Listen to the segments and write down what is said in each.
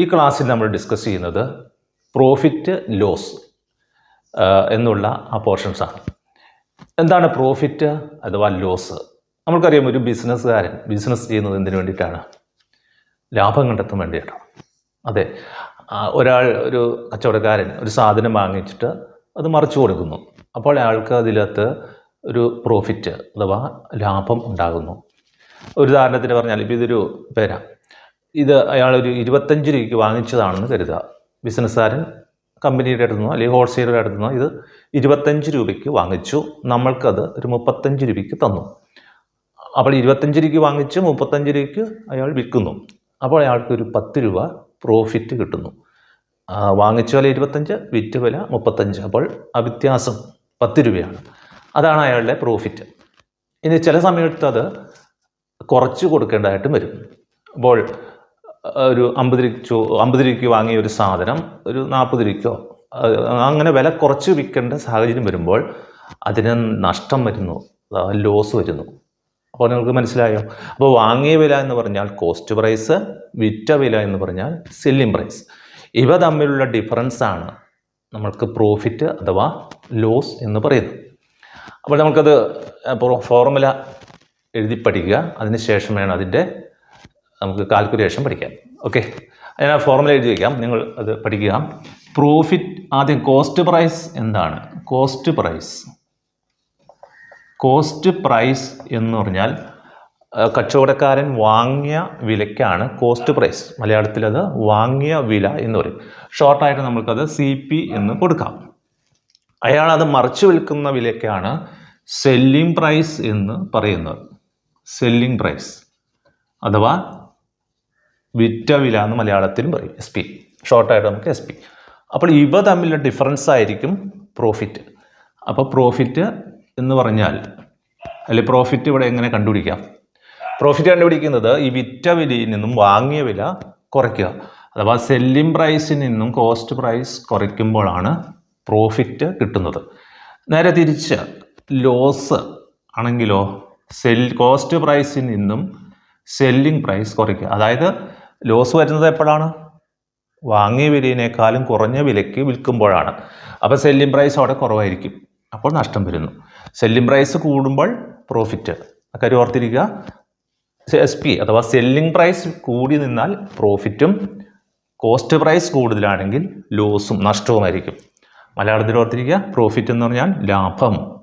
ഈ ക്ലാസ്സിൽ നമ്മൾ ഡിസ്കസ് ചെയ്യുന്നത് പ്രോഫിറ്റ് ലോസ് എന്നുള്ള ആ പോർഷൻസാണ് എന്താണ് പ്രോഫിറ്റ് അഥവാ ലോസ് നമ്മൾക്കറിയാം ഒരു ബിസിനസ്സുകാരൻ ബിസിനസ് ചെയ്യുന്നത് എന്തിനു വേണ്ടിയിട്ടാണ്? ലാഭം കണ്ടെത്താൻ വേണ്ടിയിട്ടാണ്. അതെ ഒരാൾ ഒരു കച്ചവടക്കാരൻ ഒരു സാധനം വാങ്ങിച്ചിട്ട് അത് മറിച്ചു കൊടുക്കുന്നു. അപ്പോൾ അയാൾക്ക് അതിനകത്ത് ഒരു പ്രോഫിറ്റ് അഥവാ ലാഭം ഉണ്ടാകുന്നു. ഒരു ഉദാഹരണത്തിന് പറഞ്ഞാൽ ഇപ്പോൾ ഇതൊരു പേര. ഇത് അയാളൊരു ഇരുപത്തഞ്ച് രൂപയ്ക്ക് വാങ്ങിച്ചതാണെന്ന് കരുതുക. ബിസിനസ്സുകാരൻ കമ്പനിയുടെ അടുത്ത് നിന്നോ അല്ലെങ്കിൽ ഹോൾസെയിലറുടെ അടുത്ത് നിന്നോ ഇത് ഇരുപത്തഞ്ച് രൂപയ്ക്ക് വാങ്ങിച്ചു. നമ്മൾക്കത് ഒരു മുപ്പത്തഞ്ച് രൂപയ്ക്ക് തന്നു. അപ്പോൾ ഇരുപത്തഞ്ച് രൂപയ്ക്ക് വാങ്ങിച്ച് മുപ്പത്തഞ്ച് രൂപയ്ക്ക് അയാൾ വിൽക്കുന്നു. അപ്പോൾ അയാൾക്ക് ഒരു പത്ത് രൂപ പ്രോഫിറ്റ് കിട്ടുന്നു. വാങ്ങിച്ച വില ഇരുപത്തഞ്ച് വിറ്റ് വില മുപ്പത്തഞ്ച്. അപ്പോൾ ആ വ്യത്യാസം പത്ത് രൂപയാണ്. അതാണ് അയാളുടെ പ്രോഫിറ്റ് ഇനി ചില സമയത്ത് അത് കുറച്ച് കൊടുക്കേണ്ടതായിട്ടും വരും. അപ്പോൾ ഒരു അമ്പത് രൂപ അമ്പത് രൂപയ്ക്ക് വാങ്ങിയ ഒരു സാധനം ഒരു നാൽപ്പത് രൂപയ്ക്കോ അങ്ങനെ വില കുറച്ച് വിൽക്കേണ്ട സാഹചര്യം വരുമ്പോൾ അതിന് നഷ്ടം വരുന്നു ലോസ് വരുന്നു. അപ്പോൾ നിങ്ങൾക്ക് മനസ്സിലായോ? അപ്പോൾ വാങ്ങിയ വില എന്ന് പറഞ്ഞാൽ കോസ്റ്റ് പ്രൈസ് വിറ്റ വില എന്ന് പറഞ്ഞാൽ സെല്ലിംഗ് പ്രൈസ് ഇവ തമ്മിലുള്ള ഡിഫറൻസ് ആണ് നമ്മൾക്ക് പ്രോഫിറ്റ് അഥവാ ലോസ് എന്ന് പറയുന്നത്. അപ്പോൾ നമുക്കത് ഫോർമുല എഴുതി പഠിക്കുക. അതിന് ശേഷം വേണം അതിന്റെ നമുക്ക് കാൽക്കുലേഷൻ പഠിക്കാം ഓക്കെ ഞാൻ ഫോർമുല എഴുതി വയ്ക്കാം നിങ്ങൾ അത് പഠിക്കുക. പ്രോഫിറ്റ് ആദ്യം കോസ്റ്റ് പ്രൈസ് എന്താണ്? കോസ്റ്റ് പ്രൈസ് കോസ്റ്റ് പ്രൈസ് എന്ന് പറഞ്ഞാൽ കച്ചവടക്കാരൻ വാങ്ങിയ വിലയ്ക്കാണ് കോസ്റ്റ് പ്രൈസ് മലയാളത്തിൽ അത് വാങ്ങിയ വില എന്ന് പറയും. ഷോർട്ടായിട്ട് നമുക്കത് സി പി എന്ന് കൊടുക്കാം. അയാൾ അത് മറിച്ചു വിൽക്കുന്ന വിലയ്ക്കാണ് സെല്ലിംഗ് പ്രൈസ് എന്ന് പറയുന്നത്. സെല്ലിംഗ് പ്രൈസ് അഥവാ വിറ്റ വില എന്ന് മലയാളത്തിലും പറയും എസ് പി ഷോർട്ടായിട്ട് നമുക്ക് എസ് പി അപ്പോൾ ഇവ തമ്മിലുള്ള ഡിഫറൻസ് ആയിരിക്കും പ്രോഫിറ്റ് അപ്പോൾ പ്രോഫിറ്റ് എന്ന് പറഞ്ഞാൽ അല്ലെ പ്രോഫിറ്റ് ഇവിടെ എങ്ങനെ കണ്ടുപിടിക്കാം? പ്രോഫിറ്റ് കണ്ടുപിടിക്കുന്നത് ഈ വിറ്റ വിലയിൽ നിന്നും വാങ്ങിയ വില കുറയ്ക്കുക. അഥവാ സെല്ലിംഗ് പ്രൈസിൽ നിന്നും കോസ്റ്റ് പ്രൈസ് കുറയ്ക്കുമ്പോഴാണ് പ്രോഫിറ്റ് കിട്ടുന്നത്. നേരെ തിരിച്ച് ലോസ് ആണെങ്കിലോ സെൽ കോസ്റ്റ് പ്രൈസിൽ നിന്നും സെല്ലിംഗ് പ്രൈസ് കുറയ്ക്കുക. അതായത് ലോസ് വരുന്നത് എപ്പോഴാണ്? വാങ്ങിയ വിലയിനേക്കാളും കുറഞ്ഞ വിലയ്ക്ക് വിൽക്കുമ്പോഴാണ്. അപ്പോൾ സെല്ലിംഗ് പ്രൈസ് അവിടെ കുറവായിരിക്കും. അപ്പോൾ നഷ്ടം വരുന്നു. സെല്ലിംഗ് പ്രൈസ് കൂടുമ്പോൾ പ്രോഫിറ്റ് അക്കാര്യം ഓർത്തിരിക്കുക. എസ് പി അഥവാ സെല്ലിംഗ് പ്രൈസ് കൂടി നിന്നാൽ പ്രോഫിറ്റും കോസ്റ്റ് പ്രൈസ് കൂടുതലാണെങ്കിൽ ലോസും നഷ്ടവുമായിരിക്കും മലയാളത്തിൽ ഓർത്തിരിക്കുക പ്രോഫിറ്റ് എന്ന് പറഞ്ഞാൽ ലാഭം.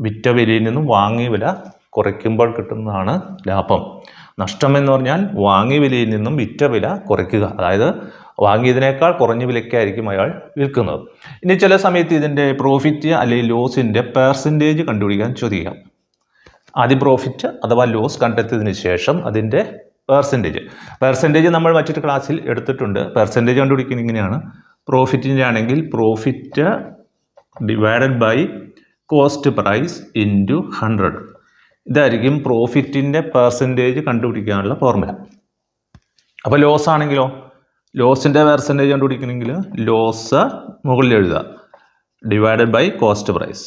വിറ്റ വിലയിൽ നിന്നും വാങ്ങിയ വില കുറയ്ക്കുമ്പോൾ കിട്ടുന്നതാണ് ലാഭം. നഷ്ടം എന്ന് പറഞ്ഞാൽ വാങ്ങിയ വിലയിൽ നിന്നും വിറ്റ വില കുറയ്ക്കുക. അതായത് വാങ്ങിയതിനേക്കാൾ കുറഞ്ഞ വിലയ്ക്കായിരിക്കും അയാൾ വിൽക്കുന്നത്. ഇനി ചില സമയത്ത് ഇതിന്റെ പ്രോഫിറ്റ് അല്ലെങ്കിൽ ലോസിന്റെ പെർസെന്റേജ് കണ്ടുപിടിക്കാൻ ചോദിക്കാം. ആദ്യം പ്രോഫിറ്റ് അഥവാ ലോസ് കണ്ടെത്തിയതിന് ശേഷം അതിന്റെ പെർസെന്റേജ് പെർസെന്റേജ് നമ്മൾ മറ്റൊരു ക്ലാസ്സിൽ എടുത്തിട്ടുണ്ട്. പെർസെന്റേജ് കണ്ടുപിടിക്കുന്ന ഇങ്ങനെയാണ്. പ്രോഫിറ്റിന്റെ ആണെങ്കിൽ profit divided by cost price into hundred ഇതായിരിക്കും പ്രോഫിറ്റിന്റെ പെർസെന്റേജ് കണ്ടുപിടിക്കാനുള്ള ഫോർമുല അപ്പോൾ ലോസ് ആണെങ്കിലോ? ലോസിന്റെ പെർസെന്റേജ് കണ്ടുപിടിക്കണമെങ്കിൽ ലോസ് മുകളിൽ എഴുതുക. Divided by cost price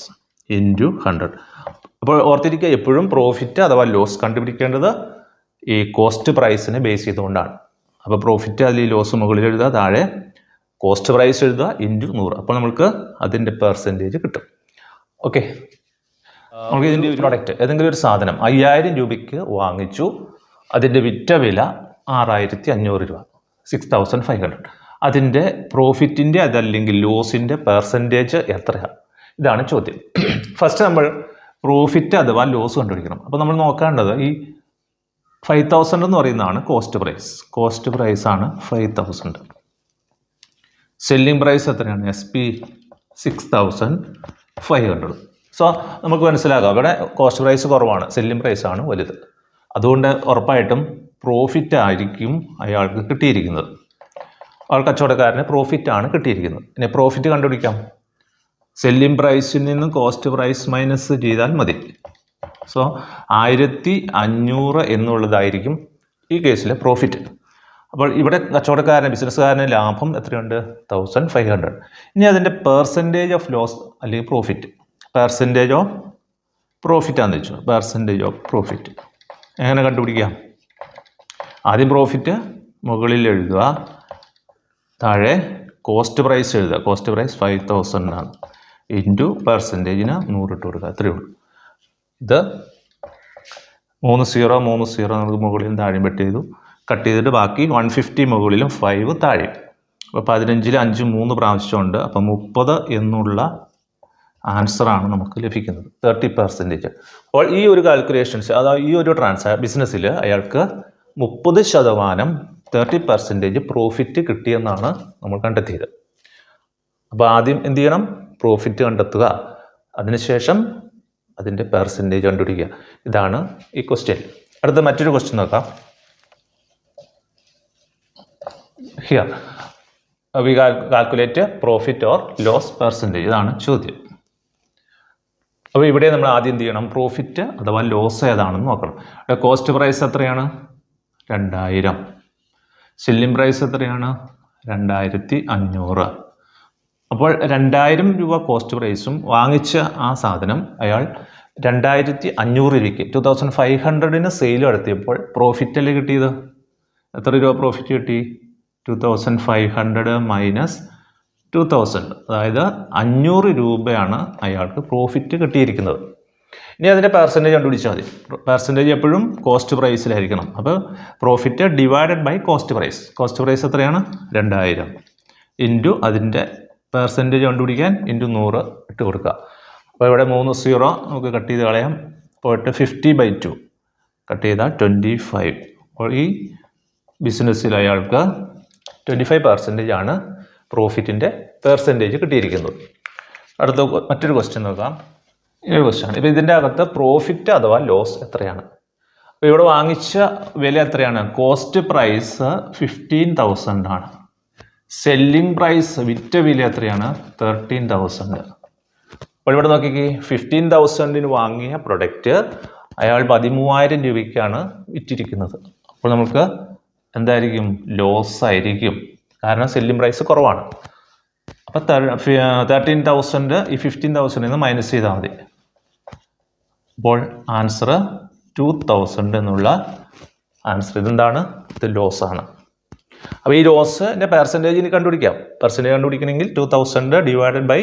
into hundred അപ്പോൾ ഓർത്തിരിക്കുക എപ്പോഴും പ്രോഫിറ്റ് അഥവാ ലോസ് കണ്ടുപിടിക്കേണ്ടത് ഈ കോസ്റ്റ് പ്രൈസിനെ ബേസ് ചെയ്തുകൊണ്ടാണ്. അപ്പോൾ പ്രോഫിറ്റ് അതിൽ ലോസ് മുകളിൽ എഴുതുക താഴെ കോസ്റ്റ് പ്രൈസ് എഴുതുക ഇന്റു നൂറ്. അപ്പോൾ നമുക്ക് അതിന്റെ പെർസെന്റേജ് കിട്ടും. ഓക്കെ നമുക്ക് ഇതിന്റെ ഒരു പ്രൊഡക്റ്റ് ഏതെങ്കിലും ഒരു സാധനം അയ്യായിരം രൂപയ്ക്ക് വാങ്ങിച്ചു. അതിന്റെ വിറ്റ വില ആറായിരത്തി അഞ്ഞൂറ് രൂപ സിക്സ് തൗസൻഡ് ഫൈവ് ഹൺഡ്രഡ് അതിന്റെ പ്രോഫിറ്റിന്റെ അതല്ലെങ്കിൽ ലോസിന്റെ പെർസെന്റേജ് എത്രയാണ് ഇതാണ് ചോദ്യം. ഫസ്റ്റ് നമ്മൾ പ്രോഫിറ്റ് അഥവാ ലോസ് കണ്ടുപിടിക്കണം. അപ്പോൾ നമ്മൾ നോക്കേണ്ടത് ഈ ഫൈവ് തൗസൻഡ് എന്ന് പറയുന്നതാണ് കോസ്റ്റ് പ്രൈസ് കോസ്റ്റ് പ്രൈസ് ആണ് ഫൈവ് തൗസൻഡ് സെല്ലിംഗ് പ്രൈസ് എത്രയാണ്? S P six thousand five hundred so നമുക്ക് മനസ്സിലാക്കാം. അവിടെ കോസ്റ്റ് പ്രൈസ് കുറവാണ്. സെല്ലിംഗ് പ്രൈസ് ആണ് വലുത്. അതുകൊണ്ട് ഉറപ്പായിട്ടും പ്രോഫിറ്റ് ആയിരിക്കും അയാൾക്ക് കിട്ടിയിരിക്കുന്നത്. അയാൾ കച്ചവടക്കാരന് പ്രോഫിറ്റ് ആണ് കിട്ടിയിരിക്കുന്നത്. ഇനി പ്രോഫിറ്റ് കണ്ടുപിടിക്കാം. സെല്ലിംഗ് പ്രൈസിൽ നിന്ന് കോസ്റ്റ് പ്രൈസ് മൈനസ് ചെയ്താൽ മതി. സോ ആയിരത്തി അഞ്ഞൂറ് എന്നുള്ളതായിരിക്കും ഈ കേസിലെ പ്രോഫിറ്റ് അപ്പോൾ ഇവിടെ കച്ചവടക്കാരന് ബിസിനസ്സുകാരന് ലാഭം എത്രയുണ്ട്? തൗസൻഡ് ഫൈവ് ഹൺഡ്രഡ് ഇനി അതിന്റെ പെർസെന്റേജ് ഓഫ് ലോസ് അല്ലെങ്കിൽ പ്രോഫിറ്റ് പെർസെന്റേജ് ഓഫ് പ്രോഫിറ്റ് ആണെന്ന് വെച്ചു പെർസെന്റേജ് ഓഫ് പ്രോഫിറ്റ് എങ്ങനെ കണ്ടുപിടിക്കാം ആദ്യം പ്രോഫിറ്റ് മുകളിൽ എഴുതുക. താഴെ കോസ്റ്റ് പ്രൈസ് എഴുതുക. കോസ്റ്റ് പ്രൈസ് ഫൈവ് തൗസൻഡ് ആണ്. ഇന്റു പെർസെന്റേജിന് നൂറ് ഇട്ട് കൊടുക്കുക. അത്രയേ ഉള്ളൂ. ഇത് മൂന്ന് സീറോ മൂന്ന് സീറോ നമുക്ക് മുകളിലും താഴെയും പെട്ട് ചെയ്തു. കട്ട് ചെയ്തിട്ട് ബാക്കി വൺ ഫിഫ്റ്റി മുകളിലും ഫൈവ് താഴെയും. അപ്പോൾ പതിനഞ്ചിൽ അഞ്ച് മൂന്ന് പ്രാവശ്യമുണ്ട്. അപ്പം മുപ്പത് എന്നുള്ള ആൻസറാണ് നമുക്ക് ലഭിക്കുന്നത്. തേർട്ടി പെർസെന്റേജ് അപ്പോൾ ഈ ഒരു കാൽക്കുലേഷൻസ് അതായത് ഈ ഒരു ട്രാൻസാ ബിസിനസ്സിൽ അയാൾക്ക് മുപ്പത് ശതമാനം തേർട്ടി പെർസെന്റേജ് പ്രോഫിറ്റ് കിട്ടിയെന്നാണ് നമ്മൾ കണ്ടെത്തിയത്. അപ്പോൾ ആദ്യം എന്ത് ചെയ്യണം? പ്രോഫിറ്റ് കണ്ടെത്തുക. അതിനുശേഷം അതിന്റെ പെർസെന്റേജ് കണ്ടുപിടിക്കുക. ഇതാണ് ഈ ക്വസ്റ്റ്യൻ അടുത്ത മറ്റൊരു ക്വസ്റ്റ്യൻ നോക്കാം. Here we calculate profit or loss percentage ഇതാണ് ചോദ്യം. അപ്പോൾ ഇവിടെ നമ്മൾ ആദ്യം എന്ത് ചെയ്യണം? പ്രോഫിറ്റ് അഥവാ ലോസ് ഏതാണെന്ന് നോക്കണം. ഇവിടെ കോസ്റ്റ് പ്രൈസ് എത്രയാണ്? രണ്ടായിരം. സെല്ലിംഗ് പ്രൈസ് എത്രയാണ്? രണ്ടായിരത്തി അഞ്ഞൂറ് അപ്പോൾ രണ്ടായിരം രൂപ കോസ്റ്റ് പ്രൈസും വാങ്ങിച്ച ആ സാധനം അയാൾ രണ്ടായിരത്തി അഞ്ഞൂറ് രൂപയ്ക്ക് ടു തൗസൻഡ് ഫൈവ് ഹൺഡ്രഡിന് സെയിൽ നടത്തിയപ്പോൾ പ്രോഫിറ്റ് അല്ലേ കിട്ടിയത്? എത്ര രൂപ പ്രോഫിറ്റ് കിട്ടി? Two thousand five hundred minus two thousand അതായത് അഞ്ഞൂറ് രൂപയാണ് അയാൾക്ക് പ്രോഫിറ്റ് കിട്ടിയിരിക്കുന്നത്. ഇനി അതിന്റെ പെർസെന്റേജ് കണ്ടുപിടിച്ചാൽ മതി. പെർസെന്റേജ് എപ്പോഴും കോസ്റ്റ് പ്രൈസിലായിരിക്കണം അപ്പോൾ profit divided by cost price cost price എത്രയാണ്? രണ്ടായിരം. ഇന്റു അതിന്റെ പെർസെന്റേജ് കണ്ടുപിടിക്കാൻ ഇന്റു നൂറ് ഇട്ട് കൊടുക്കുക. അപ്പോൾ ഇവിടെ മൂന്ന് സീറോ നമുക്ക് കട്ട് ചെയ്ത് കളയാം. പോയിട്ട് ഫിഫ്റ്റി ബൈ ടു കട്ട് ചെയ്താൽ ട്വന്റി ഫൈവ് അപ്പോൾ ഈ ബിസിനസ്സിൽ അയാൾക്ക് ട്വന്റി ഫൈവ് പെർസെന്റേജ് ആണ് പ്രോഫിറ്റിന്റെ പെർസെന്റേജ് കിട്ടിയിരിക്കുന്നത് അടുത്ത മറ്റൊരു ക്വസ്റ്റ്യൻ നോക്കാം. ഏഴ് ക്വസ്റ്റ്യൻ ഇപ്പോൾ ഇതിന്റെ അകത്ത് പ്രോഫിറ്റ് അഥവാ ലോസ് എത്രയാണ്? അപ്പോൾ ഇവിടെ വാങ്ങിച്ച വില എത്രയാണ്? കോസ്റ്റ് പ്രൈസ് ഫിഫ്റ്റീൻ തൗസൻഡ് ആണ്. സെല്ലിംഗ് പ്രൈസ് വിറ്റ വില എത്രയാണ്? തേർട്ടീൻ തൗസൻഡ് അപ്പോൾ ഇവിടെ നോക്കിക്കേ. ഫിഫ്റ്റീൻ തൗസൻഡിന് വാങ്ങിയ പ്രൊഡക്റ്റ് അയാൾ പതിമൂവായിരം രൂപയ്ക്കാണ് വിറ്റിരിക്കുന്നത്. അപ്പോൾ നമുക്ക് എന്തായിരിക്കും? ലോസ് ആയിരിക്കും. കാരണം സെല്ലിംഗ് പ്രൈസ് കുറവാണ്. അപ്പോൾ തേർട്ടീൻ തൗസൻഡ് ഈ ഫിഫ്റ്റീൻ തൗസൻഡിൽ നിന്ന് മൈനസ് ചെയ്താൽ മതി. അപ്പോൾ ആൻസർ ടു തൗസൻഡ് എന്നുള്ള ആൻസർ ഇതെന്താണ്? ഇത് ലോസ് ആണ്. അപ്പോൾ ഈ ലോസിന്റെ പെർസെന്റേജ് ഇനി കണ്ടുപിടിക്കാം. Percentage കണ്ടുപിടിക്കണമെങ്കിൽ two thousand divided by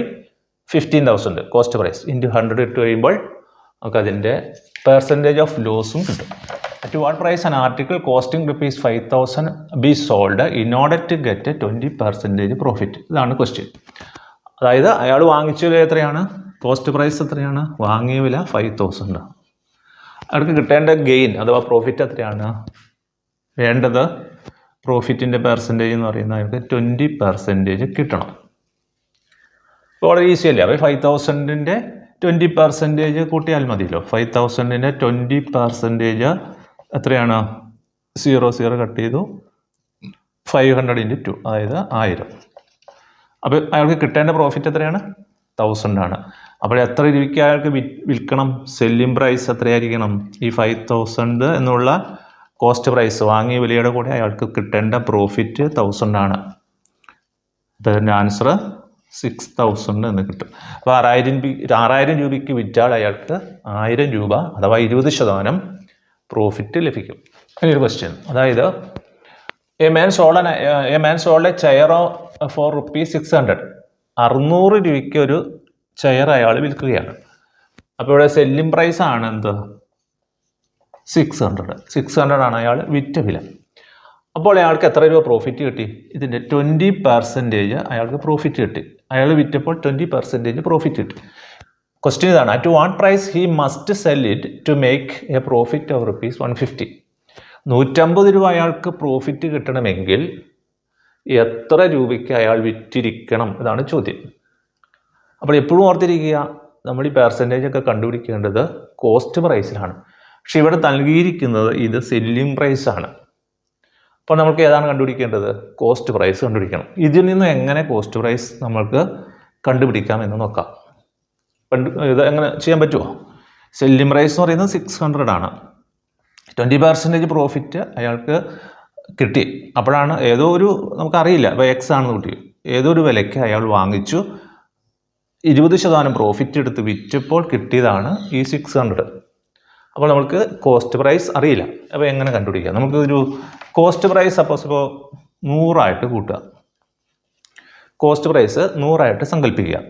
fifteen thousand cost price into hundred ഇട്ട് കഴിയുമ്പോൾ നമുക്ക് അതിന്റെ പെർസെന്റേജ് ഓഫ് ലോസും കിട്ടും. At what price an article costing rupees five thousand be sold in order to get twenty percentage profit ഇതാണ് question അതായത് അയാൾ വാങ്ങിച്ച വില എത്രയാണ്? കോസ്റ്റ് പ്രൈസ് എത്രയാണ്? വാങ്ങിയ വില ഫൈവ് തൗസൻഡ് അയാൾക്ക് കിട്ടേണ്ട ഗെയിൻ അഥവാ പ്രോഫിറ്റ് എത്രയാണ്? വേണ്ടത് പ്രോഫിറ്റിന്റെ പെർസെന്റേജ് എന്ന് പറയുന്നത് അയാൾക്ക് ട്വന്റി പെർസെന്റേജ് കിട്ടണം. വളരെ ഈസി അല്ലേ? അപ്പോൾ ഫൈവ് തൗസൻഡിന്റെ ട്വന്റി പെർസെന്റേജ് കൂട്ടിയാൽ മതിയല്ലോ. ഫൈവ് തൗസൻഡിന്റെ ട്വന്റി പെർസെന്റേജ് എത്രയാണ് സീറോ സീറോ കട്ട് ചെയ്തു. ഫൈവ് ഹൺഡ്രഡ് ഇന്റു ടു അതായത് ആയിരം. അപ്പോൾ അയാൾക്ക് കിട്ടേണ്ട പ്രോഫിറ്റ് എത്രയാണ്? തൗസൻഡ് ആണ്. അപ്പോൾ എത്ര രൂപയ്ക്ക് അയാൾക്ക് വിൽക്കണം? സെല്ലിംഗ് പ്രൈസ് എത്രയായിരിക്കണം? ഈ ഫൈവ് തൗസൻഡ് എന്നുള്ള കോസ്റ്റ് പ്രൈസ് വാങ്ങിയ വിലയുടെ കൂടെ അയാൾക്ക് കിട്ടേണ്ട പ്രോഫിറ്റ് തൗസൻഡ് ആണ്. അതിന്റെ ആൻസർ സിക്സ് തൗസൻഡ് എന്ന് കിട്ടും. അപ്പോൾ ആറായിരം ആറായിരം രൂപയ്ക്ക് വിറ്റാൽ അയാൾക്ക് ആയിരം രൂപ അഥവാ ഇരുപത് ശതമാനം പ്രോഫിറ്റ് ലഭിക്കും. ഒരു ക്വസ്റ്റ്യൻ അതായത് a man sold a man sold a chair for rupees six hundred അറുന്നൂറ് രൂപയ്ക്ക് ഒരു ചെയർ അയാൾ വിൽക്കുകയാണ്. അപ്പോൾ ഇവിടെ സെല്ലിംഗ് പ്രൈസ് ആണ് എന്ത്? സിക്സ് ഹൺഡ്രഡ് സിക്സ് ഹൺഡ്രഡ് ആണ് അയാൾ വിറ്റ വില. അപ്പോൾ അയാൾക്ക് എത്ര രൂപ പ്രോഫിറ്റ് കിട്ടി? ഇതിന്റെ ട്വന്റി പെർസെന്റേജ് അയാൾക്ക് പ്രോഫിറ്റ് കിട്ടി. അയാൾ വിറ്റപ്പോൾ ട്വന്റി പെർസെന്റേജ് പ്രോഫിറ്റ് കിട്ടി. ക്വസ്റ്റ്യൻ ഇതാണ്. At what price he must sell it to make a profit of rupees one fifty നൂറ്റമ്പത് രൂപ അയാൾക്ക് പ്രോഫിറ്റ് കിട്ടണമെങ്കിൽ എത്ര രൂപയ്ക്ക് അയാൾ വിറ്റിരിക്കണം ഇതാണ് ചോദ്യം. അപ്പോൾ എപ്പോഴും ഓർത്തിരിക്കുക നമ്മൾ ഈ പെർസെന്റേജ് ഒക്കെ കണ്ടുപിടിക്കേണ്ടത് കോസ്റ്റ് പ്രൈസിലാണ് പക്ഷെ ഇവിടെ നൽകിയിരിക്കുന്നത് ഇത് സെല്ലിംഗ് പ്രൈസാണ് അപ്പോൾ നമുക്ക് ഏതാണ് കണ്ടുപിടിക്കേണ്ടത്? കോസ്റ്റ് പ്രൈസ് കണ്ടുപിടിക്കണം. ഇതിൽ നിന്ന് എങ്ങനെ കോസ്റ്റ് പ്രൈസ് നമ്മൾക്ക് കണ്ടുപിടിക്കാം എന്ന് നോക്കാം. കണ്ടു ഇത് എങ്ങനെ ചെയ്യാൻ പറ്റുമോ സെല്ലിം പ്രൈസ് എന്ന് പറയുന്നത് സിക്സ് ഹൺഡ്രഡ് ആണ്. ട്വന്റി പെർസെന്റേജ് പ്രോഫിറ്റ് അയാൾക്ക് കിട്ടി. അപ്പോഴാണ് ഏതോ ഒരു നമുക്കറിയില്ല. ഇപ്പോൾ എക്സ് ആണെന്ന് കിട്ടി. ഏതോ ഒരു വിലയ്ക്ക് അയാൾ വാങ്ങിച്ചു. ഇരുപത് ശതമാനം പ്രോഫിറ്റ് എടുത്ത് വിറ്റപ്പോൾ കിട്ടിയതാണ് ഈ സിക്സ് ഹൺഡ്രഡ് അപ്പോൾ നമുക്ക് കോസ്റ്റ് പ്രൈസ് അറിയില്ല. അപ്പോൾ എങ്ങനെ കണ്ടുപിടിക്കാം നമുക്ക് ഒരു കോസ്റ്റ് പ്രൈസ് സപ്പോസ് ഇപ്പോൾ നൂറായിട്ട് കൂട്ടുക. കോസ്റ്റ് പ്രൈസ് നൂറായിട്ട് സങ്കല്പിക്കുക.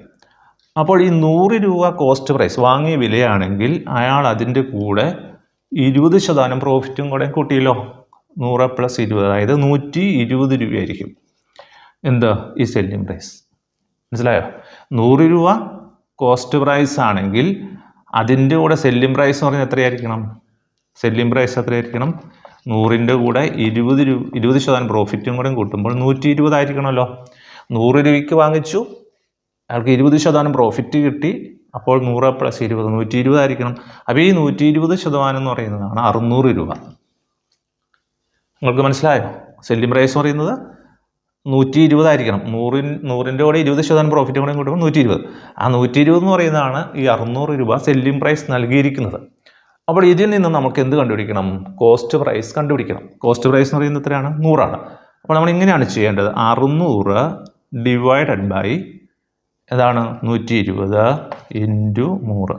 അപ്പോൾ ഈ നൂറ് രൂപ കോസ്റ്റ് പ്രൈസ് വാങ്ങിയ വിലയാണെങ്കിൽ അയാൾ അതിന്റെ കൂടെ ഇരുപത് ശതമാനം പ്രോഫിറ്റും കൂടെ കൂട്ടിയല്ലോ. നൂറ് പ്ലസ് ഇരുപത് അതായത് നൂറ്റി ഇരുപത് രൂപയായിരിക്കും. എന്താ? ഈ സെല്ലിംഗ് പ്രൈസ് മനസ്സിലായോ? നൂറ് രൂപ കോസ്റ്റ് പ്രൈസ് ആണെങ്കിൽ അതിന്റെ കൂടെ സെല്ലിംഗ് പ്രൈസ് എന്ന് പറഞ്ഞാൽ എത്രയായിരിക്കണം? Selling price എത്രയായിരിക്കണം? നൂറിന്റെ കൂടെ ഇരുപത് രൂപ ഇരുപത് ശതമാനം പ്രോഫിറ്റും കൂടെ കൂട്ടുമ്പോൾ നൂറ്റി ഇരുപതായിരിക്കണമല്ലോ നൂറ് രൂപയ്ക്ക് വാങ്ങിച്ചു അയാൾക്ക് ഇരുപത് ശതമാനം പ്രോഫിറ്റ് കിട്ടി. അപ്പോൾ നൂറ് പ്ലസ് ഇരുപത് നൂറ്റി ഇരുപതായിരിക്കണം അപ്പോൾ ഈ നൂറ്റി ഇരുപത് ശതമാനം എന്ന് പറയുന്നതാണ് അറുന്നൂറ് രൂപ. നിങ്ങൾക്ക് മനസ്സിലായോ? സെല്ലിംഗ് പ്രൈസ് എന്ന് പറയുന്നത് നൂറ്റി ഇരുപതായിരിക്കണം നൂറിൻ നൂറിന്റെ കൂടെ ഇരുപത് ശതമാനം പ്രോഫിറ്റ് കൂടെ കൂട്ടുമ്പോൾ നൂറ്റി ഇരുപത് ആ നൂറ്റി ഇരുപത് എന്ന് പറയുന്നതാണ് ഈ അറുന്നൂറ് രൂപ സെല്ലിംഗ് പ്രൈസ് നൽകിയിരിക്കുന്നത്. അപ്പോൾ ഇതിൽ നിന്ന് നമുക്ക് എന്ത് കണ്ടുപിടിക്കണം? കോസ്റ്റ് പ്രൈസ് കണ്ടുപിടിക്കണം. കോസ്റ്റ് പ്രൈസ് എന്ന് പറയുന്നത് എത്രയാണ്? നൂറാണ്. അപ്പോൾ നമ്മൾ ഇങ്ങനെയാണ് ചെയ്യേണ്ടത്. അറുന്നൂറ് ഡിവൈഡഡ് ബൈ ഏതാണ് നൂറ്റി ഇരുപത് ഇന്റു നൂറ്.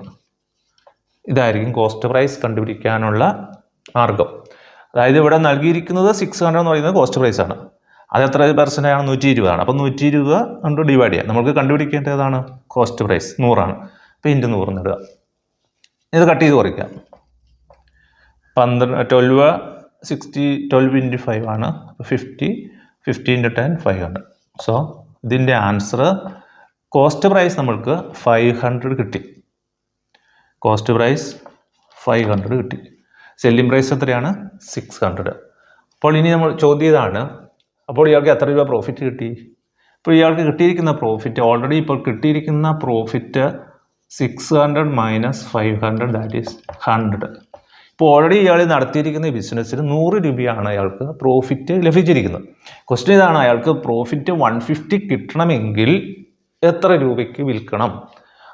ഇതായിരിക്കും കോസ്റ്റ് പ്രൈസ് കണ്ടുപിടിക്കാനുള്ള മാർഗം. അതായത് ഇവിടെ നൽകിയിരിക്കുന്നത് സിക്സ് ഹൺഡ്രഡ് എന്ന് പറയുന്നത് കോസ്റ്റ് പ്രൈസ് ആണ്. അത് എത്ര പെർസെന്റ് ആണ്? നൂറ്റി ഇരുപതാണ് അപ്പോൾ നൂറ്റി ഇരുപത് കൊണ്ട് ഡിവൈഡ് ചെയ്യാം. നമുക്ക് കണ്ടുപിടിക്കേണ്ടതാണ് കോസ്റ്റ് പ്രൈസ് നൂറാണ് അപ്പോൾ ഇന്റു നൂറ് നേടുക ഇത് കട്ട് ചെയ്ത് കുറയ്ക്കാം. പന്ത്രണ്ട് twelve sixty twelve into five ആണ്. Fifty fifty into ten five hundred so ഇതിന്റെ ആൻസർ കോസ്റ്റ് പ്രൈസ് നമ്മൾക്ക് ഫൈവ് ഹൺഡ്രഡ് കിട്ടി. കോസ്റ്റ് പ്രൈസ് ഫൈവ് ഹൺഡ്രഡ് കിട്ടി. സെല്ലിംഗ് പ്രൈസ് എത്രയാണ്? സിക്സ് ഹൺഡ്രഡ് അപ്പോൾ ഇനി നമ്മൾ ചോദ്യം ഇതാണ് അപ്പോൾ ഇയാൾക്ക് എത്ര രൂപ പ്രോഫിറ്റ് കിട്ടി? ഇപ്പോൾ ഇയാൾക്ക് കിട്ടിയിരിക്കുന്ന പ്രോഫിറ്റ് ഓൾറെഡി ഇപ്പോൾ കിട്ടിയിരിക്കുന്ന profit six hundred minus five hundred that is hundred ഇപ്പോൾ ഓൾറെഡി ഇയാൾ നടത്തിയിരിക്കുന്ന ബിസിനസ്സിൽ നൂറ് രൂപയാണ് അയാൾക്ക് പ്രോഫിറ്റ് ലഭിച്ചിരിക്കുന്നത്. ക്വസ്റ്റ്യൻ ഇതാണ് അയാൾക്ക് പ്രോഫിറ്റ് വൺ ഫിഫ്റ്റി കിട്ടണമെങ്കിൽ എത്ര രൂപയ്ക്ക് വിൽക്കണം?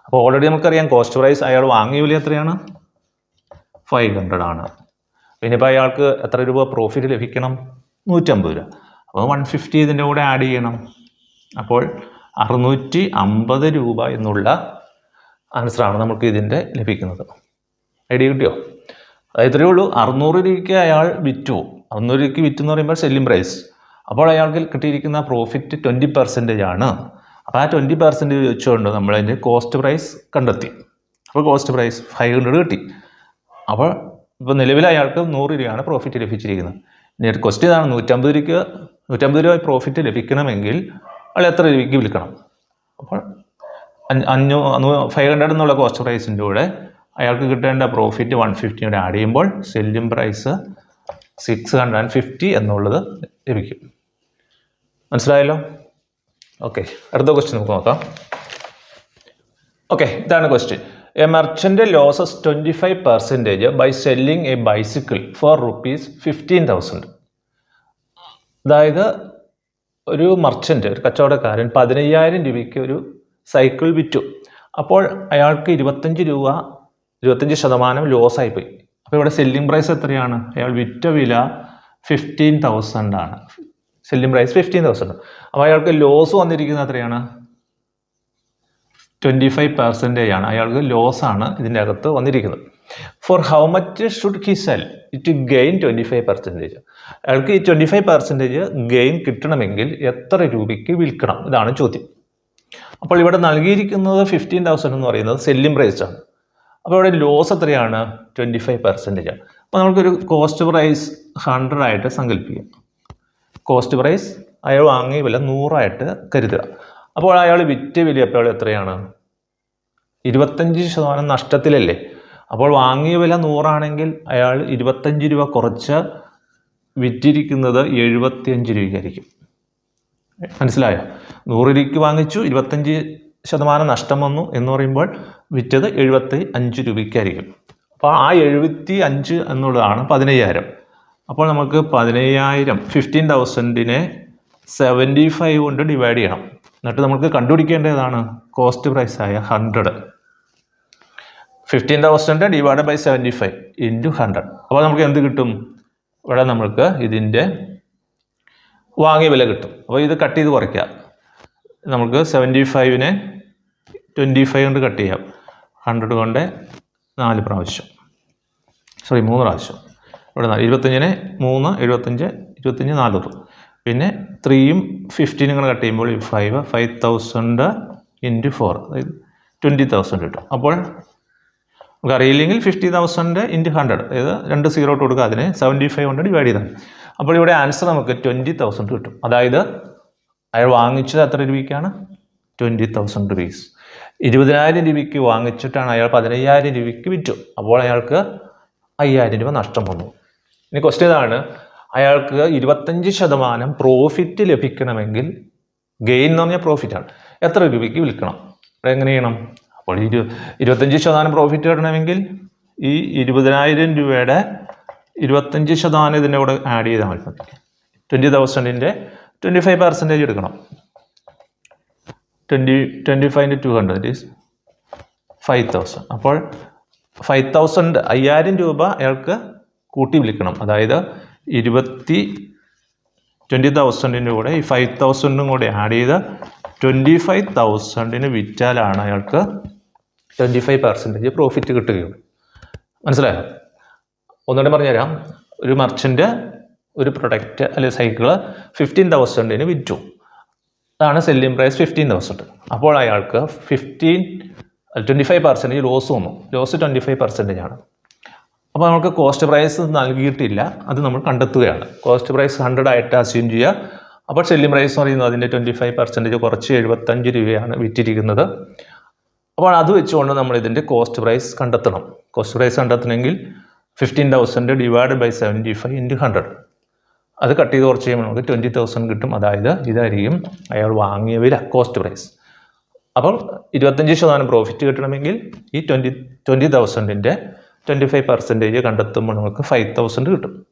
അപ്പോൾ ഓൾറെഡി നമുക്കറിയാം കോസ്റ്റ് പ്രൈസ് അയാൾ വാങ്ങിയ വില എത്രയാണ്? ഫൈവ് ഹൺഡ്രഡ് ആണ്. പിന്നെ ഇപ്പോൾ അയാൾക്ക് എത്ര രൂപ പ്രോഫിറ്റ് ലഭിക്കണം? നൂറ്റമ്പത് രൂപ. അപ്പോൾ വൺ ഫിഫ്റ്റി ഇതിന്റെ കൂടെ ആഡ് ചെയ്യണം. അപ്പോൾ അറുന്നൂറ്റി അമ്പത് രൂപ എന്നുള്ള ആൻസറാണ് നമുക്ക് ഇതിന്റെ ലഭിക്കുന്നത്. ഐഡിയ കിട്ടിയോ? ഇത്രയേ ഉള്ളൂ. അറുന്നൂറ് രൂപയ്ക്ക് അയാൾ വിറ്റു. അറുന്നൂറ് രൂപയ്ക്ക് വിറ്റു എന്ന് പറയുമ്പോൾ സെല്ലിംഗ് പ്രൈസ് അപ്പോൾ അയാൾക്ക് കിട്ടിയിരിക്കുന്ന പ്രോഫിറ്റ് ട്വന്റി പെർസെന്റേജ് ആണ്. അപ്പോൾ ആ ട്വന്റി പെർസെന്റേജ് വെച്ചുകൊണ്ട് നമ്മളതിന്റെ കോസ്റ്റ് പ്രൈസ് കണ്ടെത്തി. അപ്പോൾ കോസ്റ്റ് പ്രൈസ് ഫൈവ് ഹൺഡ്രഡ് കിട്ടി. അപ്പോൾ ഇപ്പോൾ നിലവിൽ അയാൾക്ക് നൂറ് രൂപയാണ് പ്രോഫിറ്റ് ലഭിച്ചിരിക്കുന്നത്. ഇനി ക്വസ്റ്റ്യൻ ഇതാണ് നൂറ്റമ്പത് രൂപയ്ക്ക് നൂറ്റമ്പത് രൂപ പ്രോഫിറ്റ് ലഭിക്കണമെങ്കിൽ അയാൾ എത്ര രൂപയ്ക്ക് വിൽക്കണം? അപ്പോൾ അഞ്ഞൂ ഫൈവ് ഹൺഡ്രഡ് എന്നുള്ള കോസ്റ്റ് പ്രൈസിന്റെ കൂടെ അയാൾക്ക് കിട്ടേണ്ട പ്രോഫിറ്റ് വൺ ഫിഫ്റ്റി കൂടെ ആഡ് ചെയ്യുമ്പോൾ selling price six hundred and fifty എന്നുള്ളത് ലഭിക്കും. മനസ്സിലായല്ലോ? ഓക്കെ അടുത്ത ക്വസ്റ്റ്യൻ നമുക്ക് നോക്കാം. ഓക്കെ ഇതാണ് question a merchant losses twenty five percentage by selling a bicycle for rupees fifteen thousand അതായത് ഒരു മർച്ചന്റ് ഒരു കച്ചവടക്കാരൻ പതിനയ്യായിരം രൂപയ്ക്ക് ഒരു സൈക്കിൾ വിറ്റു. അപ്പോൾ അയാൾക്ക് ഇരുപത്തഞ്ച് രൂപ ഇരുപത്തഞ്ച് ശതമാനം ലോസ് പോയി അപ്പോൾ ഇവിടെ സെല്ലിംഗ് പ്രൈസ് എത്രയാണ്? അയാൾ വിറ്റ വില ഫിഫ്റ്റീൻ തൗസൻഡാണ് സെല്ലിംഗ് പ്രൈസ് ഫിഫ്റ്റീൻ തൗസൻഡ് അപ്പോൾ അയാൾക്ക് ലോസ് വന്നിരിക്കുന്നത് എത്രയാണ്? ട്വന്റി ഫൈവ് പെർസെന്റേജ് ആണ്. അയാൾക്ക് ലോസ് ആണ് ഇതിന്റെ അകത്ത് വന്നിരിക്കുന്നത്. For how much should he sell it gain twenty five percentage അയാൾക്ക് ഈ ട്വന്റി ഫൈവ് പെർസെന്റേജ് ഗെയിൻ കിട്ടണമെങ്കിൽ എത്ര രൂപയ്ക്ക് വിൽക്കണം? ഇതാണ് ചോദ്യം. അപ്പോൾ ഇവിടെ നൽകിയിരിക്കുന്നത് ഫിഫ്റ്റീൻ തൗസൻഡ് എന്ന് പറയുന്നത് സെല്ലിംഗ് പ്രൈസ് ആണ്. അപ്പോൾ ഇവിടെ ലോസ് എത്രയാണ്? ട്വന്റി ഫൈവ് പെർസെന്റേജ് ആണ്. അപ്പോൾ നമുക്കൊരു കോസ്റ്റ് പ്രൈസ് ഹൺഡ്രഡ് ആയിട്ട് സങ്കല്പിക്കാം. കോസ്റ്റ് പ്രൈസ് അയാൾ വാങ്ങിയ വില നൂറായിട്ട് കരുതുക. അപ്പോൾ അയാൾ വിറ്റ വില അപ്പോൾ എത്രയാണ്? ഇരുപത്തഞ്ച് ശതമാനം നഷ്ടത്തിലല്ലേ? അപ്പോൾ വാങ്ങിയ വില നൂറാണെങ്കിൽ അയാൾ ഇരുപത്തഞ്ച് രൂപ കുറച്ച് വിറ്റിരിക്കുന്നത് എഴുപത്തിയഞ്ച് രൂപയ്ക്കായിരിക്കും. മനസ്സിലായോ? നൂറ് രൂപയ്ക്ക് വാങ്ങിച്ചു ഇരുപത്തഞ്ച് ശതമാനം നഷ്ടം വന്നു എന്ന് പറയുമ്പോൾ വിറ്റത് എഴുപത്തി അഞ്ച് രൂപയ്ക്കായിരിക്കും. അപ്പോൾ ആ എഴുപത്തി അഞ്ച് എന്നുള്ളതാണ് പതിനയ്യായിരം. അപ്പോൾ നമുക്ക് പതിനയ്യായിരം ഫിഫ്റ്റീൻ തൗസൻഡിനെ സെവന്റി ഫൈവ് കൊണ്ട് ഡിവൈഡ് ചെയ്യണം. എന്നിട്ട് നമുക്ക് കണ്ടുപിടിക്കേണ്ടതാണ്? കോസ്റ്റ് പ്രൈസ് ആയ hundred fifteen thousand divide by seventy five into hundred അപ്പോൾ നമുക്ക് എന്ത് കിട്ടും? ഇവിടെ നമുക്ക് ഇതിന്റെ വാങ്ങിയ വില കിട്ടും. അപ്പോൾ ഇത് കട്ട് ചെയ്ത് കുറയ്ക്കുക. നമുക്ക് സെവന്റി ഫൈവിനെ ട്വന്റി ഫൈവ് കൊണ്ട് കട്ട് ചെയ്യാം. ഹൺഡ്രഡ് കൊണ്ട് നാല് പ്രാവശ്യം. സോറി മൂന്ന് പ്രാവശ്യം. ഇവിടെ നാല് ഇരുപത്തഞ്ചിന് മൂന്ന് എഴുപത്തഞ്ച് ഇരുപത്തഞ്ച് നാനൂറ് പിന്നെ ത്രീയും ഫിഫ്റ്റീനും കൂടെ കട്ട് ചെയ്യുമ്പോൾ five five thousand into four അതായത് ട്വന്റി തൗസൻഡ് കിട്ടും അപ്പോൾ നമുക്ക് അറിയില്ലെങ്കിൽ ഫിഫ്റ്റി തൗസൻഡ് ഇന്റു ഹൺഡ്രഡ് അതായത് രണ്ട് സീറോ ഇട്ട് കൊടുക്കുക. അതിന് സെവന്റി ഫൈവ് കൊണ്ട് ഡിവൈഡ് ചെയ്താൽ അപ്പോൾ ഇവിടെ ആൻസർ നമുക്ക് ട്വന്റി തൗസൻഡ് കിട്ടും. അതായത് അയാൾ വാങ്ങിച്ചത് എത്ര രൂപയ്ക്കാണ്? ട്വന്റി തൗസൻഡ് റുപ്പീസ് ഇരുപതിനായിരം രൂപയ്ക്ക് വാങ്ങിച്ചിട്ടാണ് അയാൾ പതിനയ്യായിരം രൂപയ്ക്ക് വിറ്റു. അപ്പോൾ അയാൾക്ക് അയ്യായിരം രൂപ നഷ്ടം വന്നു. ഇനി ക്വസ്റ്റ്യൻ ഇതാണ്. അയാൾക്ക് ഇരുപത്തഞ്ച് ശതമാനം പ്രോഫിറ്റ് ലഭിക്കണമെങ്കിൽ ഗെയിൻ എന്ന് പറഞ്ഞാൽ പ്രോഫിറ്റാണ് എത്ര രൂപയ്ക്ക് വിൽക്കണം? അപ്പോൾ എങ്ങനെ ചെയ്യണം? അപ്പോൾ ഇരു ഇരുപത്തഞ്ച് ശതമാനം പ്രോഫിറ്റ് കിട്ടണമെങ്കിൽ ഈ ഇരുപതിനായിരം രൂപയുടെ ഇരുപത്തഞ്ച് ശതമാനം ഇതിന്റെ കൂടെ ആഡ് ചെയ്താൽ മതി. ട്വന്റി തൗസൻഡിന്റെ ട്വന്റി ഫൈവ് പെർസെന്റേജ് എടുക്കണം. Twenty twenty five two hundred is five thousand അപ്പോൾ ഫൈവ് തൗസൻഡ് അയ്യായിരം രൂപ അയാൾക്ക് കൂട്ടി വിളിക്കണം അതായത് ഇരുപത്തി ട്വന്റി തൗസൻഡിന്റെ കൂടെ ഈ ഫൈവ് തൗസൻഡും കൂടെ ആഡ് ചെയ്ത് ട്വന്റി ഫൈവ് തൗസൻഡിന് വിറ്റാലാണ് അയാൾക്ക് ട്വന്റി ഫൈവ് പെർസെന്റേജ് പ്രോഫിറ്റ് കിട്ടുകയുള്ളൂ. മനസ്സിലായോ? ഒന്നുകൂടെ പറഞ്ഞുതരാം. ഒരു മർച്ചന്റ് ഒരു പ്രൊഡക്റ്റ് അല്ലെങ്കിൽ സൈക്കിൾ ഫിഫ്റ്റീൻ തൗസൻഡിന് വിറ്റു. അതാണ് സെല്ലിംഗ് പ്രൈസ് ഫിഫ്റ്റീൻ തൗസൻഡ് അപ്പോൾ അയാൾക്ക് fifteen twenty five percentage loss വന്നു. ലോസ് ട്വന്റി ഫൈവ് പെർസെന്റേജ് ആണ്. അപ്പോൾ നമുക്ക് കോസ്റ്റ് പ്രൈസ് നൽകിയിട്ടില്ല. അത് നമ്മൾ കണ്ടെത്തുകയാണ്. കോസ്റ്റ് പ്രൈസ് ഹൺഡ്രഡ് ആയിട്ട് അസ്യൂം ചെയ്യുക. അപ്പോൾ സെല്ലിംഗ് പ്രൈസ് എന്ന് പറയുന്നത് അതിന്റെ ട്വന്റി ഫൈവ് പെർസെന്റേജ് കുറച്ച് എഴുപത്തഞ്ച് രൂപയാണ് വിറ്റിരിക്കുന്നത്. അപ്പോൾ അത് വെച്ചുകൊണ്ട് നമ്മൾ ഇതിന്റെ കോസ്റ്റ് പ്രൈസ് കണ്ടെത്തണം. കോസ്റ്റ് പ്രൈസ് കണ്ടെത്തണമെങ്കിൽ fifteen thousand divide by seventy five into hundred അത് കട്ട് ചെയ്ത് കുറച്ച് കഴിയുമ്പോൾ നമുക്ക് ട്വന്റി തൗസൻഡ് കിട്ടും. അതായത് ഇതായിരിക്കും അയാൾ വാങ്ങിയ വില കോസ്റ്റ് പ്രൈസ് അപ്പോൾ ഇരുപത്തഞ്ച് ശതമാനം പ്രോഫിറ്റ് കിട്ടണമെങ്കിൽ ഈ ട്വന്റി ട്വന്റി തൗസൻഡിന്റെ ട്വന്റി ഫൈവ് പെർസെന്റേജ് കണ്ടെത്തുമ്പോൾ നമുക്ക് ഫൈവ് തൗസൻഡ് കിട്ടും.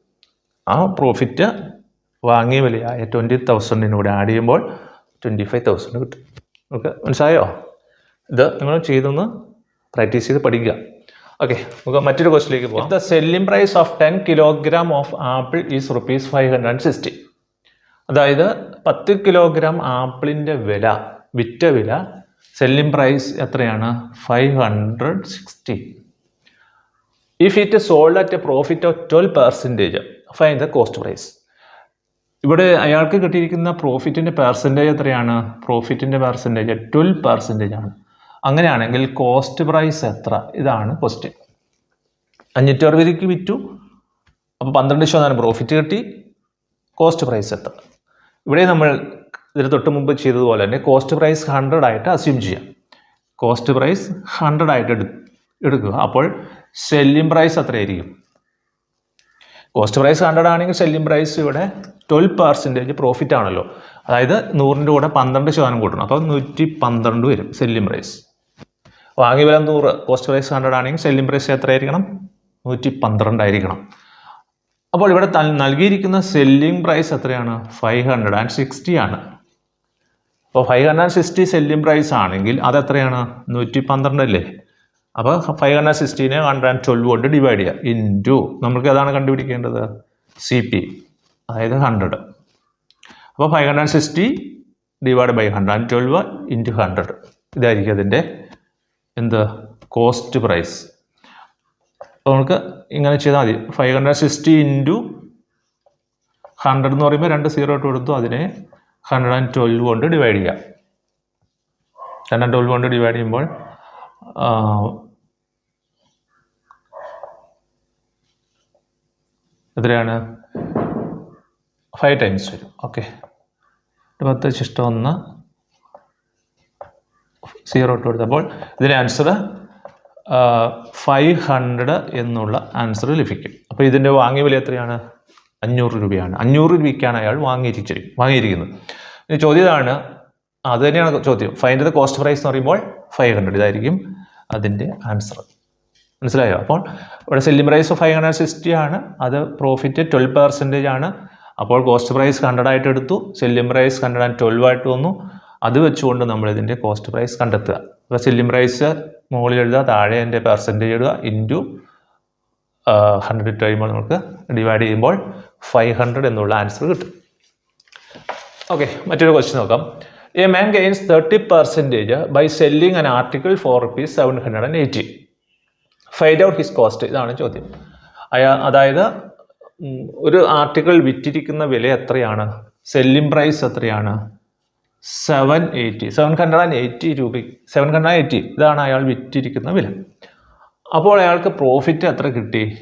ആ പ്രോഫിറ്റ് വാങ്ങിയ വിലയായ ട്വന്റി തൗസൻഡിനൂടെ ആഡ് ചെയ്യുമ്പോൾ ട്വന്റി ഫൈവ് തൗസൻഡ് കിട്ടും. ഓക്കെ മനസ്സിലായോ? ഇത് നിങ്ങൾ ചെയ്തൊന്ന് പ്രാക്ടീസ് ചെയ്ത് പഠിക്കുക. ഓക്കെ നമുക്ക് മറ്റൊരു ക്വസ്റ്റിലേക്ക് പോകാം the selling price of ten kilogram of apple is rupees five hundred sixty അതായത് പത്ത് കിലോഗ്രാം ആപ്പിളിന്റെ വില വിറ്റ വില സെല്ലിംഗ് പ്രൈസ് എത്രയാണ്? Five hundred sixty if it sold at a profit of twelve percentage fine the cost price ഇവിടെ അയാൾക്ക് കിട്ടിയിരിക്കുന്ന പ്രോഫിറ്റിന്റെ പെർസെന്റേജ് എത്രയാണ്? പ്രോഫിറ്റിന്റെ പെർസെന്റേജ് ട്വൽവ് പെർസെന്റേജ് ആണ്. അങ്ങനെയാണെങ്കിൽ കോസ്റ്റ് പ്രൈസ് എത്ര? ഇതാണ് ക്വസ്റ്റ്യൻ അഞ്ഞൂറ്റി രൂപയ്ക്ക് വിറ്റു. അപ്പോൾ പന്ത്രണ്ട് ശതമാനം പ്രോഫിറ്റ് കിട്ടി. കോസ്റ്റ് പ്രൈസ് എത്ര? ഇവിടെ നമ്മൾ ഇതിന് തൊട്ട് മുമ്പ് ചെയ്തതുപോലെ തന്നെ കോസ്റ്റ് പ്രൈസ് ഹൺഡ്രഡ് ആയിട്ട് അസ്യൂം ചെയ്യാം. കോസ്റ്റ് പ്രൈസ് ഹൺഡ്രഡ് ആയിട്ട് എടുക്കുക. അപ്പോൾ സെല്ലിംഗ് പ്രൈസ് അത്രയായിരിക്കും. കോസ്റ്റ് പ്രൈസ് ഹൺഡ്രഡ് ആണെങ്കിൽ സെല്ലിംഗ് പ്രൈസ് ഇവിടെ ട്വൽവ് പെർസെന്റേജ് പ്രോഫിറ്റ് ആണല്ലോ. അതായത് നൂറിന്റെ കൂടെ പന്ത്രണ്ട് ശതമാനം കൂട്ടണം. അപ്പോൾ നൂറ്റി പന്ത്രണ്ട് വരും സെല്ലിംഗ് പ്രൈസ് വാങ്ങിയ വില നൂറ്. കോസ്റ്റ് പ്രൈസ് ഹൺഡ്രഡ് ആണെങ്കിൽ സെല്ലിംഗ് പ്രൈസ് എത്രയായിരിക്കണം? നൂറ്റി പന്ത്രണ്ടായിരിക്കണം അപ്പോൾ ഇവിടെ നൽകിയിരിക്കുന്ന സെല്ലിംഗ് പ്രൈസ് എത്രയാണ്? ഫൈവ് ഹൺഡ്രഡ് ആൻഡ് സിക്സ്റ്റി ആണ്. അപ്പോൾ five hundred and sixty selling price ആണെങ്കിൽ അതെത്രയാണ്? നൂറ്റി പന്ത്രണ്ട് അല്ലേ? അപ്പോൾ ഫൈവ് ഹൺഡ്രഡ് സിക്സ്റ്റീനെ ഹൺഡ്രഡ് ആൻഡ് ട്വൽവ് കൊണ്ട് ഡിവൈഡ് ചെയ്യുക ടു നമുക്ക് ഏതാണ് കണ്ടുപിടിക്കേണ്ടത്? സി പി അതായത് ഹൺഡ്രഡ് അപ്പോൾ five hundred sixty divide by hundred and twelve into hundred ഇതായിരിക്കും അതിന്റെ എന്ത്? കോസ്റ്റ് പ്രൈസ് നമുക്ക് ഇങ്ങനെ ചെയ്താൽ മതി. Five hundred sixty into hundred എന്ന് പറയുമ്പോൾ രണ്ട് സീറോ ഇട്ട് കൊടുത്തു അതിനെ ഹൺഡ്രഡ് ആൻഡ് ട്വൽവ് കൊണ്ട് ഡിവൈഡ് ചെയ്യാം. ഹൺഡ്രഡ് ആൻഡ് ട്വൽവ് കൊണ്ട് ഡിവൈഡ് ചെയ്യുമ്പോൾ എത്രയാണ് ഫൈവ് ടൈംസ് വരും. ഓക്കെ പത്ത് ശിഷ്ടം ഒന്ന് സീറോ ഇട്ട് കൊടുത്തപ്പോൾ ഇതിന് ആൻസർ ഫൈവ് ഹൺഡ്രഡ് എന്നുള്ള ആൻസർ ലഭിക്കും. അപ്പോൾ ഇതിന്റെ വാങ്ങിയ വില എത്രയാണ്? അഞ്ഞൂറ് രൂപയാണ്. അഞ്ഞൂറ് രൂപയ്ക്കാണ് അയാൾ വാങ്ങിയിരിക്കും വാങ്ങിയിരിക്കുന്നത്. ഇനി ചോദ്യം ഇതാണ്. അത് തന്നെയാണ് ചോദ്യം. ഹൺഡ്രഡ് കോസ്റ്റ് പ്രൈസ് എന്ന് പറയുമ്പോൾ ഫൈവ് ഹൺഡ്രഡ് ഇതായിരിക്കും അതിന്റെ ആൻസർ മനസ്സിലായോ? അപ്പോൾ ഇവിടെ selling price five hundred sixty ആണ്. അത് പ്രോഫിറ്റ് ട്വൽവ് പെർസെന്റേജ് ആണ്. അപ്പോൾ കോസ്റ്റ് പ്രൈസ് ഹൺഡ്രഡ് ആയിട്ട് എടുത്തു. Selling price hundred and twelve ആയിട്ട് വന്നു. അത് വെച്ചുകൊണ്ട് നമ്മൾ ഇതിന്റെ കോസ്റ്റ് പ്രൈസ് കണ്ടെത്തുക. അപ്പോൾ സെല്ലിംഗ് പ്രൈസ് മുകളിൽ എഴുതുക താഴെ എന്റെ പെർസെന്റേജ് എഴുതുക ഇന്റു ഹൺഡ്രഡ് ഇട്ട് കഴിയുമ്പോൾ നമുക്ക് ഡിവൈഡ് ചെയ്യുമ്പോൾ ഫൈവ് ഹൺഡ്രഡ് എന്നുള്ള ആൻസർ കിട്ടും. ഓക്കെ മറ്റൊരു ക്വസ്റ്റ്യൻ നോക്കാം. A man gains thirty percentage by selling an article for rupees seven hundred and eighty find out his cost ഇതാണ് ചോദ്യം. അയാ അതായത് ഒരു ആർട്ടിക്കിൾ വിറ്റിരിക്കുന്ന വില എത്രയാണ്? സെല്ലിംഗ് പ്രൈസ് എത്രയാണ്? Seven eighty seven hundred and eighty രൂപ സെവൻ ഹൺഡ്രഡ് ആൻഡ് എയ്റ്റി ഇതാണ് അയാൾ വിറ്റിരിക്കുന്ന വില. അപ്പോൾ അയാൾക്ക് പ്രോഫിറ്റ് എത്ര കിട്ടി?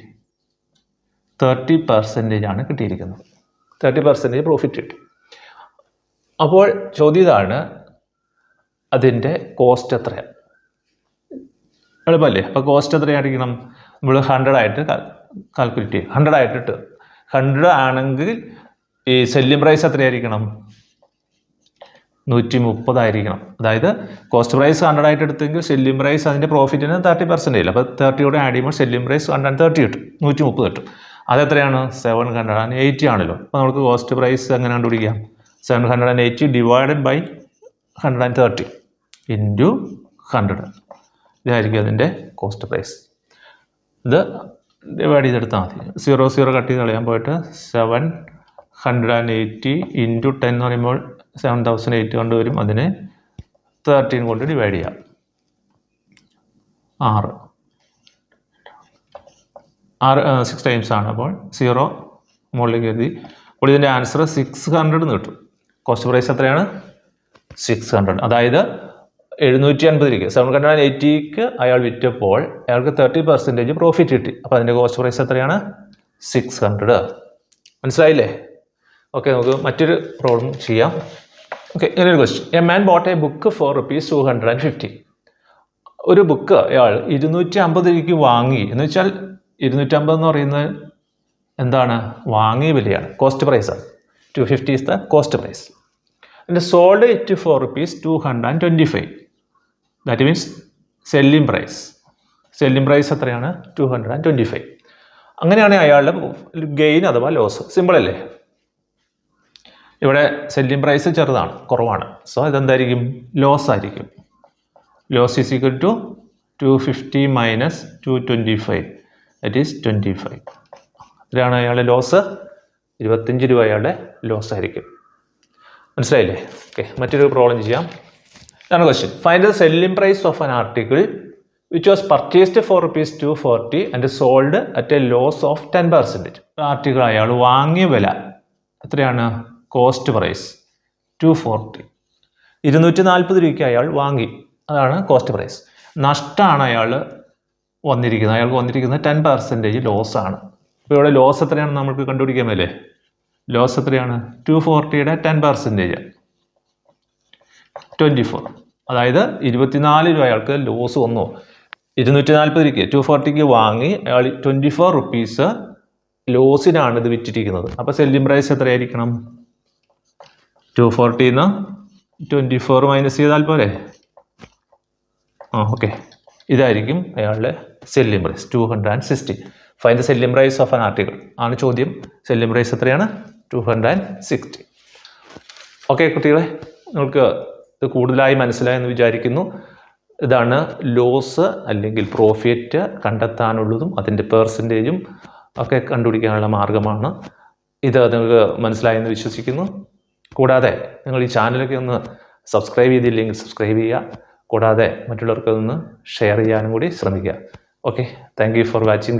തേർട്ടി പെർസെന്റേജ് ആണ് കിട്ടിയിരിക്കുന്നത്. തേർട്ടി പെർസെന്റേജ് പ്രോഫിറ്റ് കിട്ടി. അപ്പോൾ ചോദ്യം ഇതാണ് അതിന്റെ കോസ്റ്റ് എത്രയാണ്? എളുപ്പമല്ലേ? അപ്പോൾ കോസ്റ്റ് എത്രയായിരിക്കണം? നമ്മൾ ഹൺഡ്രഡ് ആയിട്ട് കാൽക്കുലേറ്റ് ചെയ്യും. ഹൺഡ്രഡ് ആയിട്ട് ഇട്ട്. ഹൺഡ്രഡ് ആണെങ്കിൽ ഈ സെല്ലിംഗ് പ്രൈസ് എത്രയായിരിക്കണം? നൂറ്റി മുപ്പതായിരിക്കണം അതായത് കോസ്റ്റ് പ്രൈസ് ഹൺഡ്രഡ് ആയിട്ട് എടുത്തെങ്കിൽ സെല്ലിംഗ് പ്രൈസ് അതിന്റെ പ്രോഫിറ്റിന് തേർട്ടി പെർസെന്റേജ് അപ്പോൾ തേർട്ടിയോടെ ആഡ് ചെയ്യുമ്പോൾ സെല്ലിംഗ് പ്രൈസ് ഹൺഡ്രഡ് തേർട്ടി കിട്ടും. നൂറ്റി മുപ്പത് കിട്ടും. അതെത്രയാണ്? സെവൻ ഹൺഡ്രഡ് ആൻഡ് എയ്റ്റി ആണല്ലോ. അപ്പോൾ നമുക്ക് കോസ്റ്റ് പ്രൈസ് എങ്ങനെ കണ്ടുപിടിക്കാം? Seven hundred and eighty divided by hundred and thirty into hundred ഇതായിരിക്കും അതിന്റെ കോസ്റ്റ് പ്രൈസ് ഇത് ഡിവൈഡ് ചെയ്തെടുത്താൽ മതി. സീറോ സീറോ കട്ട് ചെയ്ത് കളയാൻ പോയിട്ട് seven hundred and eighty into ten എന്ന് പറയുമ്പോൾ സെവൻ തൗസൻഡ് എയ്റ്റ് കൊണ്ട് വരും. അതിനെ തേർട്ടീൻ കൊണ്ട് ഡിവൈഡ് ചെയ്യാം. ആറ്. ആറ് സിക്സ് ടൈംസ് ആണ് അപ്പോൾ സീറോ മുകളിലേക്ക് എഴുതി. അപ്പോൾ ഇതിന്റെ ആൻസർ സിക്സ് ഹൺഡ്രഡ് കിട്ടും. കോസ്റ്റ് പ്രൈസ് എത്രയാണ്? സിക്സ് ഹൺഡ്രഡ് അതായത് എഴുന്നൂറ്റി അൻപത് രൂപയ്ക്ക് സെവൻ ഹൺഡ്രഡ് ആൻഡ് എയ്റ്റിക്ക് അയാൾ വിറ്റപ്പോൾ അയാൾക്ക് തേർട്ടി പെർസെന്റേജ് പ്രോഫിറ്റ് കിട്ടി. അപ്പോൾ അതിന്റെ കോസ്റ്റ് പ്രൈസ് എത്രയാണ്? സിക്സ് ഹൺഡ്രഡ് മനസ്സിലായില്ലേ? ഓക്കെ നമുക്ക് മറ്റൊരു പ്രോബ്ലം ചെയ്യാം. ഓക്കെ ഇങ്ങനൊരു question a man bought a book for rupees two hundred and fifty ഒരു ബുക്ക് അയാൾ ഇരുന്നൂറ്റി അമ്പത് രൂപയ്ക്ക് വാങ്ങി. എന്ന് വെച്ചാൽ ഇരുന്നൂറ്റമ്പത് എന്ന് പറയുന്നത് എന്താണ്? വാങ്ങിയ വിലയാണ്. കോസ്റ്റ് പ്രൈസാണ് two fifty is the cost price and sold it for rupees 225 that means selling means selling price selling price എത്രയാണ്? Two hundred and twenty five അങ്ങനെയാണ് അയാളുടെ ഗെയിൻ അഥവാ ലോസ് സിമ്പിളല്ലേ ഇവിടെ സെല്ലിംഗ് പ്രൈസ് ചെറുതാണ് കുറവാണ്. സോ ഇതെന്തായിരിക്കും? ലോസ് ആയിരിക്കും. Loss is equal to two fifty minus two twenty five that is twenty five ഇതാണ് അയാളുടെ ലോസ് ഇരുപത്തഞ്ച് രൂപ അയാളുടെ ലോസ് ആയിരിക്കും. മനസ്സിലായില്ലേ? ഓക്കെ മറ്റൊരു പ്രോബ്ലം ചെയ്യാം. ഇതാണ് question find the selling price of an article which was purchased for rupees two forty and sold at a loss of ten percentage article അയാൾ വാങ്ങിയ വില എത്രയാണ്? കോസ്റ്റ് പ്രൈസ് ടു ഫോർട്ടി ഇരുന്നൂറ്റി നാൽപ്പത് രൂപയ്ക്ക് അയാൾ വാങ്ങി. അതാണ് കോസ്റ്റ് പ്രൈസ് നഷ്ടമാണ് അയാൾ വന്നിരിക്കുന്നത്. അയാൾക്ക് വന്നിരിക്കുന്നത് ടെൻ പെർസെന്റേജ് ലോസ് ആണ്. അപ്പോൾ ഇവിടെ ലോസ് എത്രയാണെന്ന് നമുക്ക് കണ്ടുപിടിക്കാൻ മേലേ. ലോസ് എത്രയാണ്? ടു ഫോർട്ടിയുടെ ടെൻ പെർസെന്റേജ് ട്വന്റി ഫോർ അതായത് ഇരുപത്തിനാല് രൂപ അയാൾക്ക് ലോസ് വന്നു. ഇരുന്നൂറ്റി നാൽപ്പത് രൂപയ്ക്ക് ടു ഫോർട്ടിക്ക് വാങ്ങി അയാൾ ട്വന്റി ഫോർ റുപ്പീസ് ലോസിനാണ് ഇത് വിറ്റിരിക്കുന്നത്. അപ്പോൾ സെല്ലിംഗ് പ്രൈസ് എത്രയായിരിക്കണം? ടു ഫോർട്ടിന്ന് ട്വന്റി ഫോർ മൈനസ് ചെയ്താൽ പോരെ? ആ ഓക്കെ ഇതായിരിക്കും അയാളുടെ selling price two hundred and sixty fine the selling price of an article ആണ് ചോദ്യം. സെല്ലിംഗ് പ്രൈസ് എത്രയാണ്? Two hundred and sixty okay കുട്ടികളെ നിങ്ങൾക്ക് ഇത് കൂടുതലായി മനസ്സിലായെന്ന് വിചാരിക്കുന്നു. ഇതാണ് ലോസ് അല്ലെങ്കിൽ പ്രോഫിറ്റ് കണ്ടെത്താനുള്ളതും അതിന്റെ പേഴ്സന്റേജും ഒക്കെ കണ്ടുപിടിക്കാനുള്ള മാർഗമാണ്. ഇത് നിങ്ങൾക്ക് മനസ്സിലായെന്ന് വിശ്വസിക്കുന്നു. കൂടാതെ നിങ്ങൾ ഈ ചാനലൊക്കെ ഒന്ന് സബ്സ്ക്രൈബ് ചെയ്തില്ലെങ്കിൽ സബ്സ്ക്രൈബ് ചെയ്യുക. കൂടാതെ മറ്റുള്ളവർക്ക് ഒന്ന് ഷെയർ ചെയ്യാനും കൂടി ശ്രമിക്കുക. Okay thank for watching